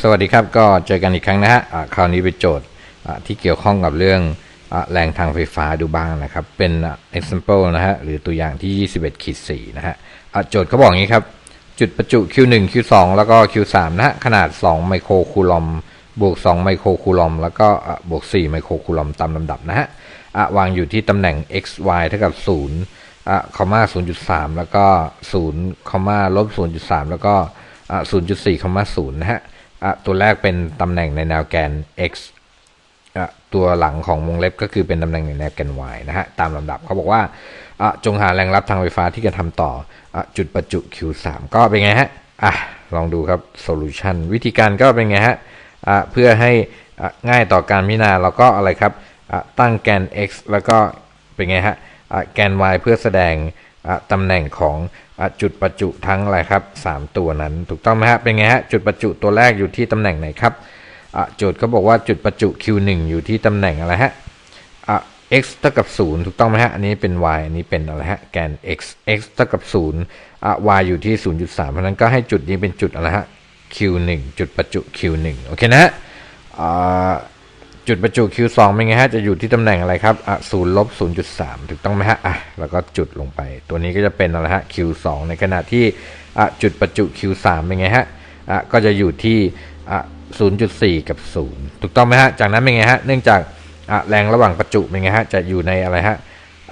สวัสดีครับก็เจอกันอีกครั้งนะฮะคราวนี้เป็นโจทย์ที่เกี่ยวข้องกับเรื่องอแรงทางไฟฟ้าดูบ้างนะครับ เป็น example นะฮะหรือตัวอย่างที่ 21ขีด4นะฮะโจทย์เขาบอกอย่างนี้ครับ จุดประจุ Q1 Q2 แล้วก็ Q3 นะฮะขนาด 2 ไมโครคูลอมบวก 2 ไมโครคูลอม แล้วก็บวก 4 ไมโครคูลอมตามลำดับนะฮะวางอยู่ที่ตำแหน่ง x y เท่ากับ0อะคอมมา0.3 แล้วก็0คอมมาลบ0.3 แล้วก็ 0.4คอมมา0นะฮะตัวแรกเป็นตำแหน่งในแนวแกน x ตัวหลังของวงเล็บก็คือเป็นตำแหน่งในแนวแกน y นะฮะตามลำดับเขาบอกว่าจงหาแรงรับทางไฟฟ้าที่จะทำต่ออจุดประจุ Q3 ก็เป็นไงฮะอะลองดูครับโซลูชันวิธีการก็เป็นไงฮะะเพื่อให้ง่ายต่อการพิจารณาเราก็อะไรครับตั้งแกน x แล้วก็เป็นไงฮะะแกน y เพื่อแสดง ตำแหน่งของอจุดประจุทั้งอะไรครับสามตัวนั้น ถูกต้องไหมฮะเป็นไงฮะจุดประจุตัวแรกอยู่ที่ตำแหน่งไหนครับโจทย์เขาบอกว่าจุดประจุ Q1 อยู่ที่ตำแหน่งอะไรฮะะ x เท่ากับ 0 ถูกต้องไหมฮะ อันนี้เป็น y อันนี้เป็นอะไรฮะ แกน x x เท่ากับ0อะ y อยู่ที่ 0.3 เพราะนั้นก็ให้จุดนี้เป็นจุดอะไรฮะ Q1 จุดประจุ Q1 โอเคนะฮะ จุดประจุ Q2 เป็นไงฮะ จะอยู่ที่ตำแหน่งอะไรครับอะ0ลบ0.3ถูกต้องไหมฮะ อะ แล้วก็จุดลงไป ตัวนี้ก็จะเป็นอะไรฮะ Q2 ในขณะที่อะจุดประจุ Q3 เป็นไงฮะ อะ ก็จะอยู่ที่อะ0.4กับ0ถูกต้องไหมฮะ จากนั้นเป็นไงฮะ เนื่องจากอะแรงระหว่างประจุเป็นไงฮะ จะอยู่ในอะไรฮะ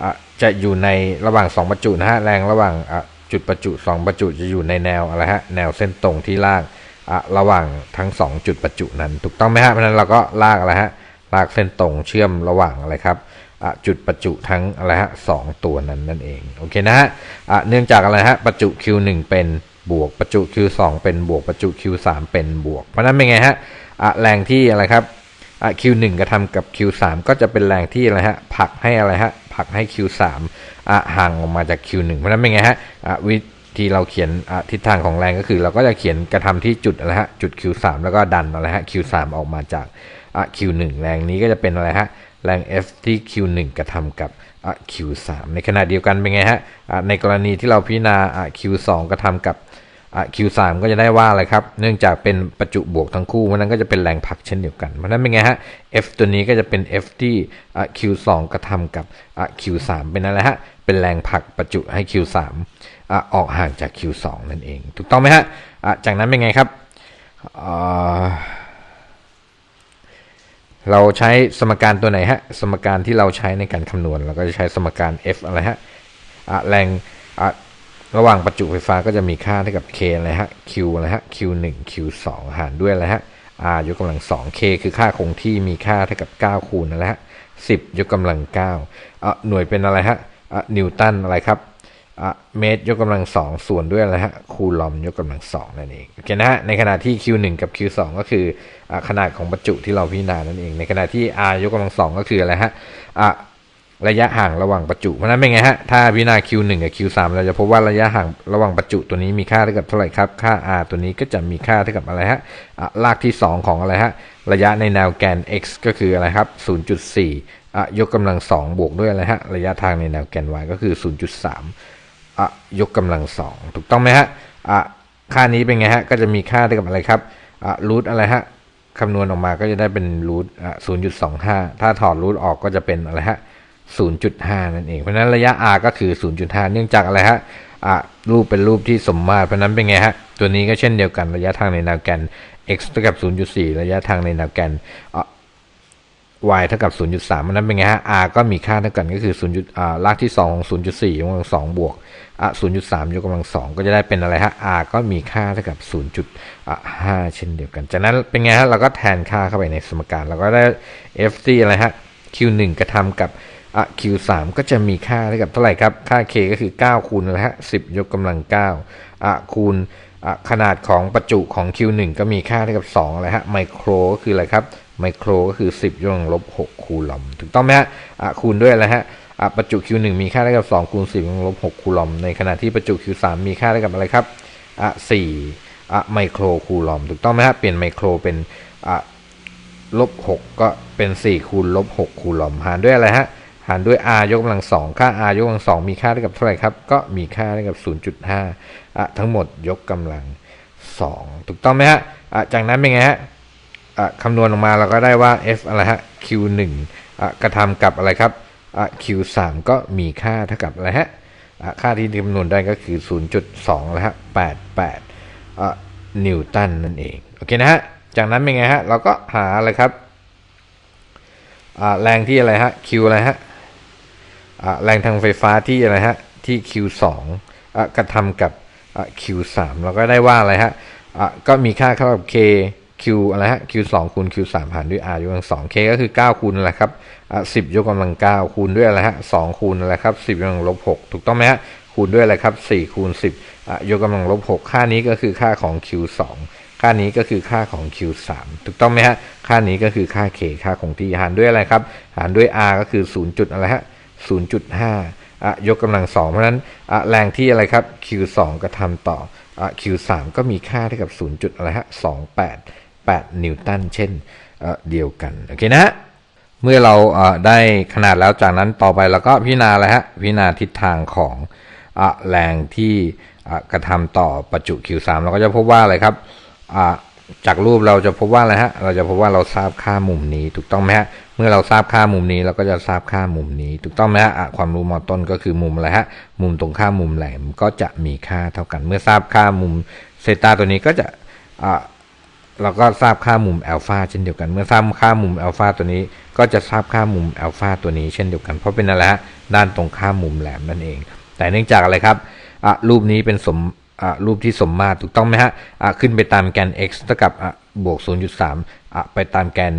อะ จะอยู่ในระหว่าง2ประจุนะฮะ แรงระหว่างอะจุดประจุ2ประจุจะอยู่ในแนวอะไรฮะ แนวเส้นตรงที่ลากอะระหว่างทั้ง2จุดประจุนั้น ถูกต้องไหมฮะ เพราะฉะนั้นเราก็ลากอะไรฮะ ลากเส้นตรงเชื่อมระหว่างอะไรครับจุดประจุทั้งอะไรฮะสองตัวนั้นนั่นเองโอเคนะฮะเนื่องจากอะไรฮะประจุ Q1 เป็นบวกประจุ Q2 เป็นบวกประจุ Q3 เป็นบวก เพราะนั้นเป็นไงฮะแรงที่อะไรครับ Q1 กระทำกับ Q3 ก็จะเป็นแรงที่อะไรฮะผลักให้อะไรฮะผลักให้ Q3 ห่างออกมาจาก Q1 เพราะนั้นเป็นไงฮะวิธีเราเขียนทิศทางของแรงก็คือ เราก็จะเขียนกระทำที่จุดอะไรฮะจุด Q3 แล้วก็ดันอะไรฮะ Q3 ออกมาจาก aq1 แรงนี้ก็จะเป็นอะไรฮะแรง F ที่ Q1 กระทำกับ Q3 ในขณะเดียวกันเป็นไงฮะในกรณีที่เราพิจารณา Q2 กระทำกับ Q3 ก็จะได้ว่าอะไรครับ เนื่องจากเป็นประจุบวกทั้งคู่เพราะนั้นก็จะเป็นแรงผลักเช่นเดียวกันเพราะนั้นเป็นไงฮะ F ตัวนี้ก็จะเป็น F ที่ Q2 กระทำกับ Q3 เป็นอะไรฮะเป็นแรงผลักประจุให้ Q3 ออกห่างจาก Q2 นั่นเอง ถูกต้องไหมฮะจากนั้นเป็นไงครับ เราใช้สมการตัวไหนฮะ สมการที่เราใช้ในการคำนวณ เราก็จะใช้สมการ F อะไรฮะอะแรงอะระหว่างประจุไฟฟ้าก็จะมีค่าเท่ากับ K อะไรฮะ Q อะไรฮะ Q1 Q2 หารด้วยอะไรฮะ R ยกกำลัง 2 K คือค่าคงที่มีค่าเท่ากับ 9 คูณอะไรฮะ10 ยกกำลัง9อะหน่วยเป็นอะไรฮะอะนิวตันอะไรครับ เมตรยกกำลัง2ส่วนด้วยอะไรฮะคูลอมยกกำลัง2นั่นเองโอเคนะฮะในขณะที่ Q1 กับ Q2 ก็คืออขนาดของประจุที่เราพิจารณานั่นเอง ในขณะที่ R ยกกำลัง2ก็คืออะไรฮะระยะห่างระหว่างประจุ เพราะนั้นเป็นไงฮะ ถ้าพิจารณา Q1 กับ Q3 เราจะพบว่าระยะห่างระหว่างประจุตัวนี้มีค่าเท่ากับเท่าไหร่ครับ ค่า R ตัวนี้ก็จะมีค่าเท่ากับอะไรฮะอะรากที่ 2 ของอะไรฮะ ระยะในแนวแกน x ก็คืออะไรครับ 0.4อะยกกำลัง 2 บวกด้วยอะไรฮะ ระยะทางในแนวแกน y ก็คือ 0.3 อะยกกำลัง2ถูกต้องไหมฮะอะค่านี้เป็นไงฮะก็จะมีค่าเท่ากับอะไรครับอะรูทอะไรฮะคำนวณออกมาก็จะได้เป็นรูทอะ0.25ถ้าถอดรูทออกก็จะเป็นอะไรฮะ0.5นั่นเอง เพราะฉะนั้นระยะ r ก็คือ0.5เนื่องจากอะไรฮะอะรูปเป็นรูปที่สมมาตรเพราะนั้นเป็นไงฮะตัวนี้ก็เช่นเดียวกันระยะทางในแนวแกน x เท่ากับ 0.4 ระยะทางในแนวแกนอะ y เท่ากับ 0.3มันนั้นเป็นไงฮะ r ก็มีค่าเท่ากันก็คือ 0. อ่ารากที่2ของ0.4ยกกำลัง2บวกอะ0.3ยกกำลัง2ก็จะได้เป็นอะไรฮะ r ก็มีค่าเท่ากับ0.5เช่นเดียวกัน จากนั้นเป็นไงฮะ เราก็แทนค่าเข้าไปในสมการเราก็ได้ f ที่อะไรฮะ q1 กระทำกับอะ q3 ก็จะมีค่าเท่ากับเท่าไหร่ครับ ค่า k ก็คือ 9 คูณนะไรฮะ 10 ยกกำลัง9อะคูณอะขนาดของประจุของ q1 ก็มีค่าเท่ากับ2อะไรฮะไมโครก็คืออะไรครับ ไมโครก็คือ 10ยกกำลังลบ6คูลอมถูกต้องไหมฮะอะคูณด้วยอะไรฮะอะประจุ Q1 มีค่าเท่ากับ2คูณ10ยกกำลังลบ6คูลอมในขณะที่ประจุ Q3 มีค่าเท่ากับอะไรครับอะ4อะไมโครคูลอมถูกต้องไหมฮะเปลี่ยนไมโครเป็นอะลบ6ก็เป็น 4 คูณลบ6คูลอมหารด้วยอะไรฮะหารด้วย r ยกกำลัง2ค่า r ยกกำลัง2มีค่าเท่ากับเท่าไหร่ครับ ก็มีค่าเท่ากับ 0.5อะทั้งหมดยกกำลัง2ถูกต้องไหมฮะอะจากนั้นเป็นไงฮะอะ คำนวณออกมาเราก็ได้ว่า f อะไรฮะ q 1อะกระทำกับอะไรครับ q 3ก็มีค่าเท่ากับอะไรฮะค่าที่คำนวณได้ก็คือ 0.2แล้วฮะ88นิวตันนั่นเอง โอเคนะฮะ จากนั้นเป็นไงฮะ เราก็หาอะไรครับแรงที่อะไรฮะ q อะไรฮะแรงทางไฟฟ้าที่อะไรฮะ ที่ q 2อะกระทำกับ q 3เราก็ได้ว่าอะไรฮะก็มีค่าเท่ากับ k q อะไรฮะ q 2คูณ q 3หารด้วย r ยกกำลัง2 k ก็คือ 9 คูณอะไรครับอะ10ยกกำลัง 9 คูณด้วยอะไรฮะ2คูณอะไรครับ10ยกกำลังลบ6ถูกต้องไหมฮะคูณด้วยอะไรครับ4คูณ10อะยกกำลังลบ6ค่านี้ก็คือค่าของ q 2ค่านี้ก็คือค่าของ q 3ถูกต้องไหมฮะค่านี้ก็คือค่า k ค่าของที่หารด้วยอะไรครับหารด้วย r ก็คือ 0. จุดอะไรฮะ0.5อะยกกำลังสองเพราะฉะนั้นอะแรงที่อะไรครับ q 2กระทำต่ออะ q 3ก็มีค่าเท่ากับ 0. จุดอะไรฮะ28 8 นิวตันเช่นเดียวกัน โอเคนะเมื่อเราได้ขนาดแล้วจากนั้นต่อไปเราก็พิจารณาอะไรฮะพิจารณาทิศทางของอแรงที่กระทำต่อประจุ Q3 เราก็จะพบว่าอะไรครับจากรูปเราจะพบว่าอะไรฮะ เราจะพบว่าเราทราบค่ามุมนี้ ถูกต้องไหมฮะ เมื่อเราทราบค่ามุมนี้เราก็จะทราบค่ามุมนี้ ถูกต้องไหมฮะความรู้มอต้นก็คือมุมอะไรฮะ มุมตรงข้ามมุมแหลมก็จะมีค่าเท่ากัน เมื่อทราบค่ามุมเซตาตัวนี้ก็จะะ เราก็ทราบค่ามุมอัลฟาเช่นเดียวกัน เมื่อทราบค่ามุมอัลฟาตัวนี้ ก็จะทราบค่ามุมอัลฟาตัวนี้เช่นเดียวกัน เพราะเป็นอะไรฮะด้านตรงข้ามมุมแหลมนั่นเอง แต่เนื่องจากอะไรครับอะรูปนี้เป็นสมอะรูปที่สมมาตรถูกต้องไหมฮะอะขึ้นไปตามแกน x เท่ากับอะบวก 0.3อะไปตามแกน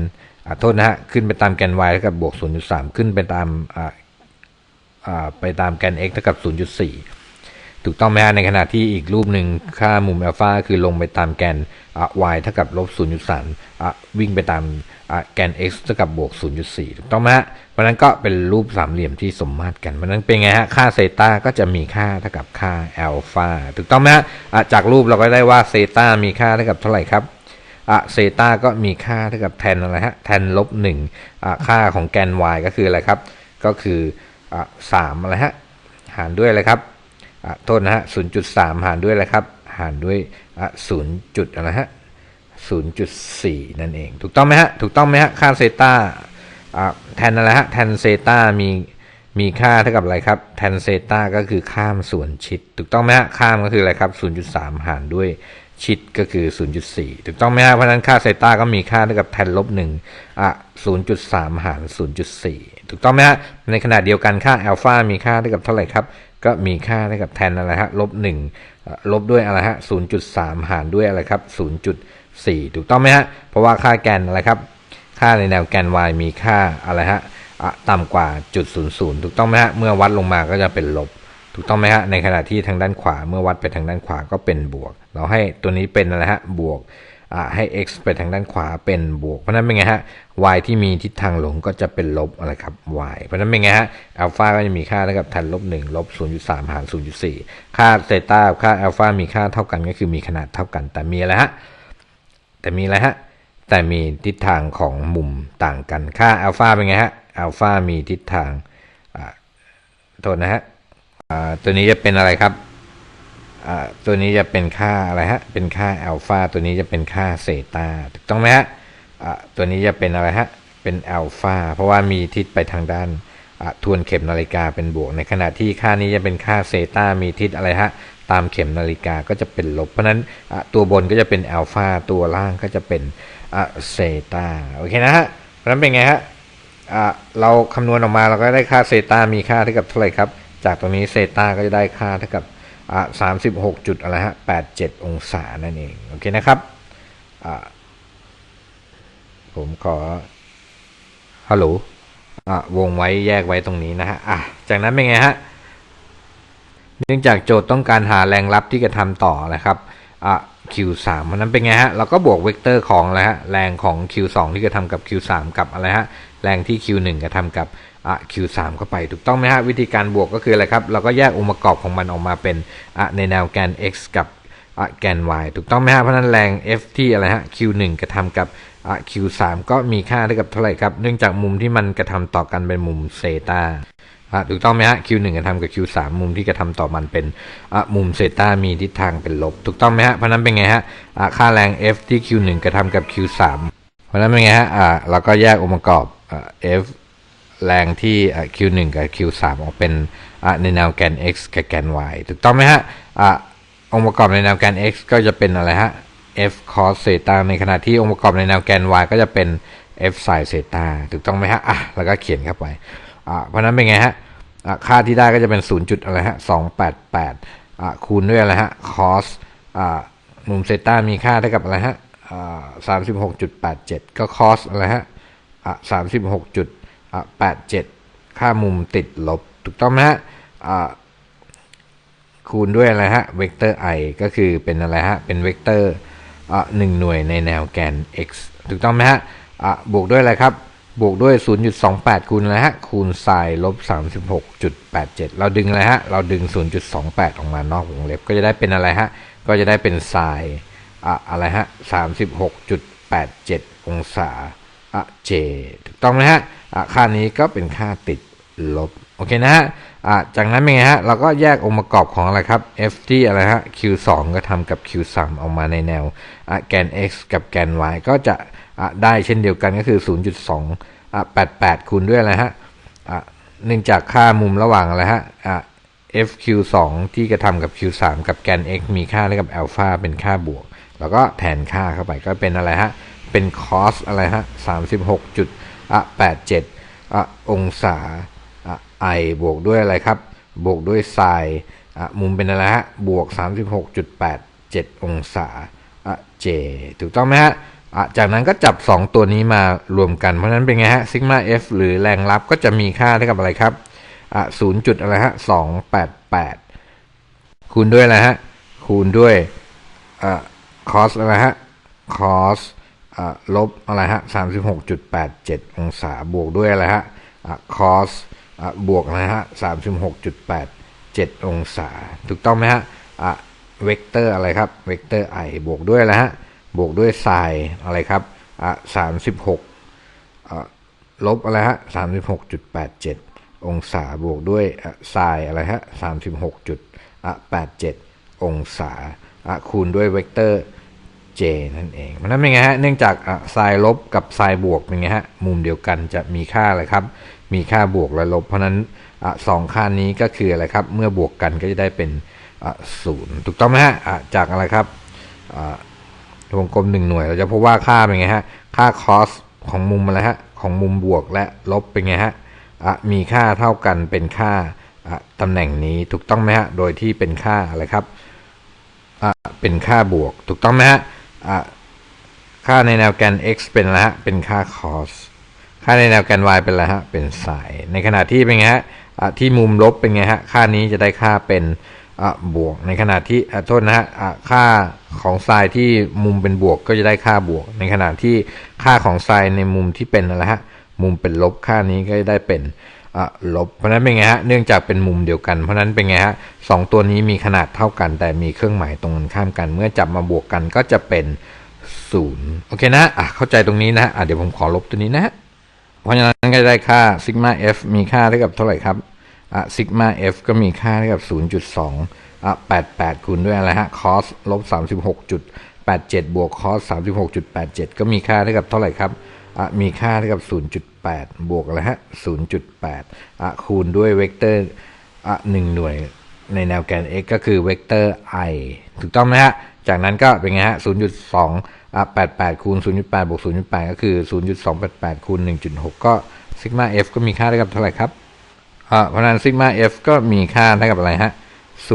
อะโทษนะฮะขึ้นไปตามแกน y เท่ากับบวก 0.3 ขึ้นไปตามอะอะไปตามแกน x เท่ากับ 0.4 ถูกต้องไหมฮะในขณะที่อีกรูปหนึ่งค่ามุมอัลฟาคือลงไปตามแกน y เท่ากับลบ0.3อะวิ่งไปตามแกน x เท่ากับบวก 0.4 ถูกต้องไหมฮะเพราะนั้นก็เป็นรูปสามเหลี่ยมที่สมมาตรกันเพราะนั้นเป็นไงฮะ ค่าเซตาก็จะมีค่าเท่ากับค่าอัลฟาถูกต้องไหมฮะจากรูปเราก็ได้ว่าเซตามีค่าเท่ากับเท่าไหร่ครับอะเซตาก็มีค่าเท่ากับแทนอะไรฮะ แทนลบ1อะค่าของแกน y ก็คืออะไรครับ ก็คืออะ3อะไรฮะ หารด้วยอะไรครับ โทษนะฮะ0.3หารด้วยอะไรครับ หารด้วยอะ0จุดอะไรฮะ0.4นั่นเอง ถูกต้องไหมฮะ ถูกต้องไหมฮะ ค่าเซตาอะแทนอะไรฮะ แทนเซตามีมีค่าเท่ากับอะไรครับ แทนเซตาก็คือข้ามส่วนชิด ถูกต้องไหมฮะ ข้ามก็คืออะไรครับ 0.3 หารด้วยชิดก็คือ 0.4 ถูกต้องไหมฮะ เพราะฉะนั้นค่าเซตาก็มีค่าเท่ากับแทนลบ1อะ 0.3 หาร 0.4 ถูกต้องไหมฮะ ในขณะเดียวกันค่าอัลฟามีค่าเท่ากับเท่าไหร่ครับ ก็มีค่าเท่ากับแทนอะไรฮะลบ1อะลบด้วยอะไรฮะ0.3หารด้วยอะไรครับ0.4ถูกต้องไหมฮะ เพราะว่าค่าแกนอะไรครับ ค่าในแนวแกน y มีค่าอะไรฮะต่ำกว่าจุด00ถูกต้องไหมฮะ เมื่อวัดลงมาก็จะเป็นลบ ถูกต้องไหมฮะ ในขณะที่ทางด้านขวาเมื่อวัดไปทางด้านขวาก็เป็นบวก เราให้ตัวนี้เป็นอะไรฮะบวก ให้ x ไปทางด้านขวาเป็นบวก เพราะนั้นเป็นไงฮะ y ที่มีทิศทางลงก็จะเป็นลบอะไรครับ y เพราะนั้นเป็นไงฮะอัลฟาก็จะมีค่าเท่ากับแทนลบ1ลบ0.3 หาร 0.4 ค่าเซต้าค่าอัลฟามีค่าเท่ากันก็คือมีขนาดเท่ากัน แต่มีอะไรฮะ แต่มีอะไรฮะ แต่มีทิศทางของมุมต่างกัน ค่าอัลฟาเป็นไงฮะ อัลฟามีทิศทางโทษนะฮะตัวนี้จะเป็นอะไรครับ ตัวนี้จะเป็นค่าอะไรฮะ เป็นค่าอัลฟาตัวนี้จะเป็นค่าเซตาถูกต้องไหมฮะตัวนี้จะเป็นอะไรฮะ เป็นอัลฟาเพราะว่ามีทิศไปทางด้านทวนเข็มนาฬิกาเป็นบวก ในขณะที่ค่านี้จะเป็นค่าเซตามีทิศอะไรฮะ ตามเข็มนาฬิกาก็จะเป็นลบ เพราะนั้นตัวบนก็จะเป็นอัลฟาตัวล่างก็จะเป็นเซตาโอเคนะฮะเพราะนั้นเป็นไงฮะเราคำนวณออกมาเราก็ได้ค่าเซตามีค่าเท่ากับเท่าไหร่ครับ จากตรงนี้เซตาก็จะได้ค่าเท่ากับ สามสิบหกจุดอะไรฮะแปดเจ็ดองศานั่นเอง โอเคนะครับอ่าผมขอฮัลโหลอ่าวงไว้แยกไว้ตรงนี้นะฮะอะจากนั้นเป็นไงฮะ เนื่องจากโจทย์ต้องการหาแรงรับที่กระทำต่อนะครับอะ Q3 เพราะนั้นเป็นไงฮะ เราก็บวกเวกเตอร์ของอะไรฮะ แรงของ Q2 ที่กระทำกับ Q3 กับอะไรฮะ แรงที่ Q1 กระทำกับ อะ Q3 เข้าไปถูกต้องไหมฮะวิธีการบวกก็คืออะไรครับ เราก็แยกองค์ประกอบของมันออกมาเป็นอะในแนวแกน x กับอะแกน y ถูกต้องไหมฮะเพราะนั้นแรง F ที่อะไรฮะ Q1 กระทำกับอะ Q3 ก็มีค่าเท่ากับเท่าไหร่ครับ เนื่องจากมุมที่มันกระทำต่อกันเป็นมุมเซตาถูกต้องไหมฮะ Q1 กระทำกับ Q3 มุมที่กระทำต่อมันเป็นมุมเซตามีทิศทางเป็นลบ ถูกต้องไหมฮะเพราะนั้นเป็นไงฮะค่าแรง F ที่ Q1 กระทำกับ Q3 เพราะนั้นเป็นไงฮะเราก็แยกองค์ประกอบ F แรงที่ Q1 กับ Q3 ออกเป็นในแนวแกน x กับแกน y ถูกต้องไหมฮะอะองค์ประกอบในแนวแกน x ก็จะเป็นอะไรฮะ f cos เซตาในขณะที่องค์ประกอบในแนวแกน y ก็จะเป็น f sin เซตาถูกต้องไหมฮะอะแล้วก็เขียนเข้าไปอะเพราะนั้นเป็นไงฮะอะค่าที่ได้ก็จะเป็น 0. จุดอะไรฮะ288อะคูณด้วยอะไรฮะ cos อะมุมเซตามีค่าเท่ากับอะไรฮะอ่า36.87 ก็ cos อะไรฮะอะ36จุด 87 ค่ามุมติดลบ ถูกต้องไหมฮะคูณด้วยอะไรฮะ เวกเตอร์ i ก็คือเป็นอะไรฮะ เป็นเวกเตอร์หนึ่งหน่วยในแนวแกน x ถูกต้องไหมฮะบวกด้วยอะไรครับ บวกด้วย 0.28 คูณอะไรฮะ คูณไซน์ลบ 36.87 เราดึงอะไรฮะ เราดึง 0.28 ออกมานอกวงเล็บ ก็จะได้เป็นอะไรฮะ ก็จะได้เป็นไซน์อะไรฮะ 36.87 องศา อะ j ถูกต้องไหมฮะอะค่านี้ก็เป็นค่าติดลบ โอเคนะฮะอะจากนั้นเป็นไงฮะ เราก็แยกองค์ประกอบของอะไรครับ f ที่อะไรฮะ q2 ก็ทำกับ q3 ออกมาในแนวอะแกน x กับแกน y ก็จะอะได้เช่นเดียวกันก็คือ 0.2อะ88 คูณด้วยอะไรฮะอะเนื่องจากค่ามุมระหว่างอะไรฮะอะ fq2 ที่กระทำกับ q3 กับแกน x มีค่าเท่ากับอัลฟาเป็นค่าบวก แล้วก็แทนค่าเข้าไปก็เป็นอะไรฮะ เป็น cos อะไรฮะ36.87อะองศาอะ i บวกด้วยอะไรครับ บวกด้วย sin อะมุมเป็นอะไรฮะ บวก36.87องศาอะ j ถูกต้องไหมฮะอะจากนั้นก็จับ 2 ตัวนี้มารวมกัน เพราะนั้นเป็นไงฮะซิกมา f หรือแรงรับก็จะมีค่าเท่ากับอะไรครับอะ0จุดอะไรฮะ288คูณด้วยอะไรฮะ คูณด้วยอะ cos อะไรฮะ cos อะ ลบอะไรฮะ36.87องศาบวกด้วยอะไรฮะอะ cos อะบวกอะไรฮะ36.87องศา ถูกต้องไหมฮะอะเวกเตอร์อะไรครับ เวกเตอร์ i บวกด้วยอะไรฮะ บวกด้วย sin อะไรครับอะ36อะลบอะไรฮะ36.87องศาบวกด้วยอะ sin อะไรฮะ36.87องศาอะคูณด้วยเวกเตอร์ j นั่นเองเพราะนั้นเป็นไงฮะ เนื่องจากอะไซน์ลบกับไซน์บวกเป็นไงฮะ มุมเดียวกันจะมีค่าอะไรครับ มีค่าบวกและลบ เพราะนั้นอะสองค่านี้ก็คืออะไรครับ เมื่อบวกกันก็จะได้เป็นอะศูนย์ถูกต้องไหมฮะอะจากอะไรครับอะวงกลมหนึ่งหน่วยเราจะพบว่าค่าเป็นไงฮะ ค่า cos ของมุมอะไรฮะ ของมุมบวกและลบเป็นไงฮะอะมีค่าเท่ากันเป็นค่าอะตำแหน่งนี้ถูกต้องไหมฮะ โดยที่เป็นค่าอะไรครับอะเป็นค่าบวกถูกต้องไหมฮะ ค่าในแนวแกน x เป็นอะไรฮะ เป็นค่า cos ค่าในแนวแกน y เป็นอะไรฮะ เป็น sin ในขณะที่เป็นไงฮะที่มุมลบเป็นไงฮะ ค่านี้จะได้ค่าเป็นบวก ในขณะที่โทษนะฮะค่าของ sin ที่มุมเป็นบวกก็จะได้ค่าบวก ในขณะที่ค่าของ sin ในมุมที่เป็นอะไรฮะ มุมเป็นลบค่านี้ก็จะได้เป็น ลบ เพราะนั้นเป็นไงฮะ เนื่องจากเป็นมุมเดียวกัน เพราะนั้นเป็นไงฮะสองตัวนี้มีขนาดเท่ากัน แต่มีเครื่องหมายตรงกันข้ามกัน เมื่อจับมาบวกกันก็จะเป็นศูนย์โอเคนะอะเข้าใจตรงนี้นะฮะอะเดี๋ยวผมขอลบตัวนี้นะเพราะฉะนั้นก็ได้ค่าซิกมา f มีค่าเท่ากับเท่าไหร่ครับอะซิกมา f ก็มีค่าเท่ากับ 0.2อะ88 คูณด้วยอะไรฮะ cos ลบ36.87 บวก cos 36.87 ก็มีค่าเท่ากับเท่าไหร่ครับ อะมีค่าเท่ากับ 0.8 บวกอะไรฮะ 0.8อะคูณด้วยเวกเตอร์อะ1หน่วยในแนวแกน x ก็คือเวกเตอร์ i ถูกต้องไหมฮะ จากนั้นก็เป็นไงฮะ 0.2อะ88 คูณ 0.8 บวก 0.8 ก็คือ 0.288 คูณ 1.6 ก็ซิกมา f ก็มีค่าเท่ากับเท่าไหร่ครับอ่าเพราะนั้นซิกมา f ก็มีค่าเท่ากับอะไรฮะ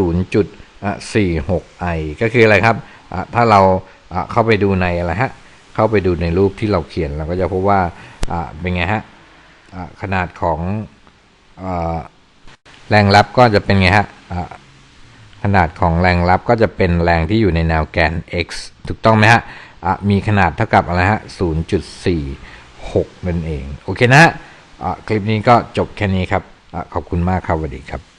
0.46 i ก็คืออะไรครับ ถ้าเราเข้าไปดูในอะไรฮะ เข้าไปดูในรูปที่เราเขียนเราก็จะพบว่าเป็นไงฮะขนาดของอแรงรับก็จะเป็นไงฮะขนาดของแรงรับก็จะเป็นแรงที่อยู่ในแนวแกน x ถูกต้องไหมฮะมีขนาดเท่ากับอะไรฮะ 0.46 นั่นเอง โอเคนะฮะคลิปนี้ก็จบแค่นี้ครับอขอบคุณมากครับสวัสดีครับ